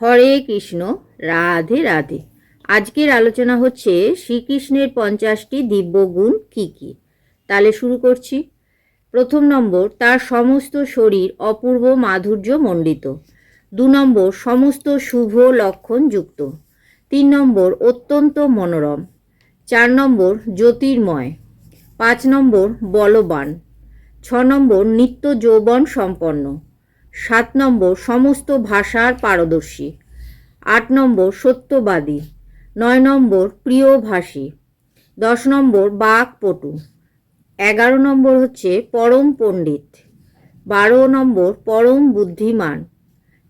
হরে কৃষ্ণ, রাধে রাধে। আজকের আলোচনা হচ্ছে শ্রীকৃষ্ণের পঞ্চাশটি দিব্য গুণ কী কী? তাহলে শুরু করছি। প্রথম নম্বর, তার সমস্ত শরীর অপূর্ব মাধুর্য মণ্ডিত। দু নম্বর, সমস্ত শুভ লক্ষণ যুক্ত। তিন নম্বর, অত্যন্ত মনোরম। চার নম্বর, জ্যোতির্ময়। পাঁচ নম্বর, বলবান। ছ নম্বর, নিত্য যৌবন সম্পন্ন। সাত নম্বর, সমস্ত ভাষার পারদর্শী। আট নম্বর, সত্যবাদী। নয় নম্বর, প্রিয়ভাষী। দশ নম্বর, বাকপটু। এগারো নম্বর হচ্ছে পরম পণ্ডিত। বারো নম্বর, পরম বুদ্ধিমান।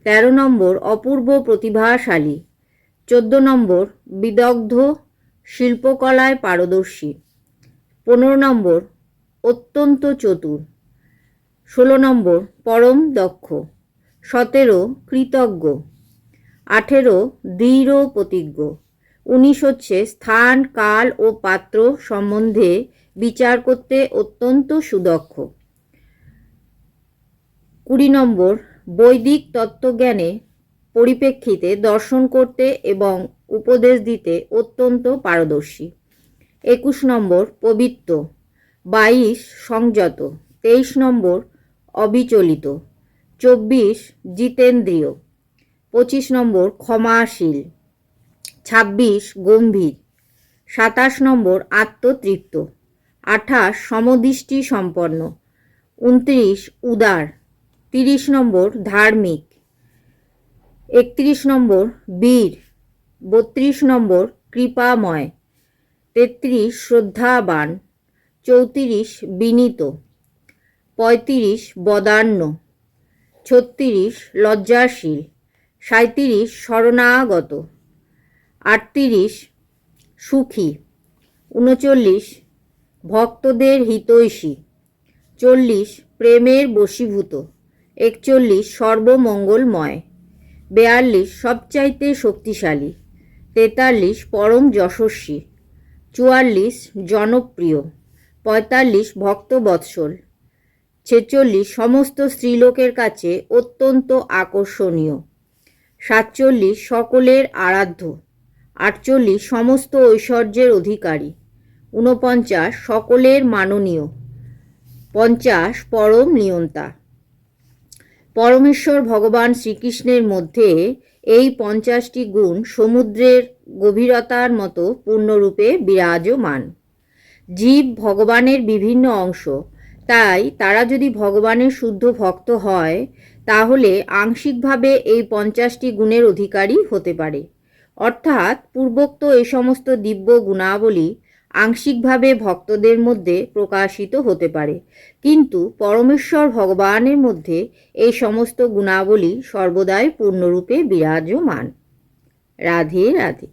তেরো নম্বর, অপূর্ব প্রতিভাশালী। চোদ্দ নম্বর, বিদগ্ধ, শিল্পকলায় পারদর্শী। পনেরো নম্বর, অত্যন্ত চতুর। ষোলো নম্বর, পরম দক্ষ। সতেরো, কৃতজ্ঞ। আঠেরো, দৃঢ় প্রতিজ্ঞ। উনিশ হচ্ছে স্থান, কাল ও পাত্র সম্বন্ধে বিচার করতে অত্যন্ত সুদক্ষ। কুড়ি নম্বর, বৈদিক তত্ত্বজ্ঞানে পরিপ্রেক্ষিতে দর্শন করতে এবং উপদেশ দিতে অত্যন্ত পারদর্শী। একুশ নম্বর, পবিত্র। বাইশ, সংযত। তেইশ নম্বর অবিচলিত। চব্বিশ, জিতেন্দ্রীয়। পঁচিশ নম্বর, ক্ষমাশীল। ছাব্বিশ, গম্ভীর। সাতাশ নম্বর, আত্মতৃপ্ত। আঠাশ, সমদৃষ্টি সম্পন্ন। উনত্রিশ, উদার। তিরিশ নম্বর, ধার্মিক। একত্রিশ নম্বর, বীর। বত্রিশ নম্বর, কৃপাময়। তেত্রিশ, শ্রদ্ধাবান। চৌত্রিশ, বিনীত। পঁয়ত্রিশ বদান্য ছত্রিশ লজ্জাশীল সাঁত্রিশ শরণাগত, আটত্রিশ সুখী, উনচল্লিশ ভক্তদের হিতৈষী, চল্লিশ প্রেমের বশীভূত, একচল্লিশ সর্বমঙ্গলময়, বেয়াল্লিশ সবচাইতে শক্তিশালী, তেতাল্লিশ পরম যশস্বী, চুয়াল্লিশ জনপ্রিয়, পঁয়তাল্লিশ ভক্তবৎসল। ছেচল্লিশ, সমস্ত স্ত্রীলোকের কাছে অত্যন্ত আকর্ষণীয়। সাতচল্লিশ, সকলের আরাধ্য। আটচল্লিশ, সমস্ত ঐশ্বর্যের অধিকারী। ঊনপঞ্চাশ, সকলের মাননীয়। পঞ্চাশ, পরম নিয়ন্তা। পরমেশ্বর ভগবান শ্রীকৃষ্ণের মধ্যে এই পঞ্চাশটি গুণ সমুদ্রের গভীরতার মতো পূর্ণরূপে বিরাজমান। জীব ভগবানের বিভিন্ন অংশ তাই তারা যদি ভগবানের শুদ্ধ ভক্ত হয়, তাহলে আংশিকভাবে এই পঞ্চাশটি গুণের অধিকারী হতে পারে। অর্থাৎ পূর্বোক্ত এই সমস্ত দিব্য গুণাবলী আংশিকভাবে ভক্তদের মধ্যে প্রকাশিত হতে পারে। কিন্তু পরমেশ্বর ভগবানের মধ্যে এই সমস্ত গুণাবলী সর্বদাই পূর্ণরূপে বিরাজমান। রাধে রাধে।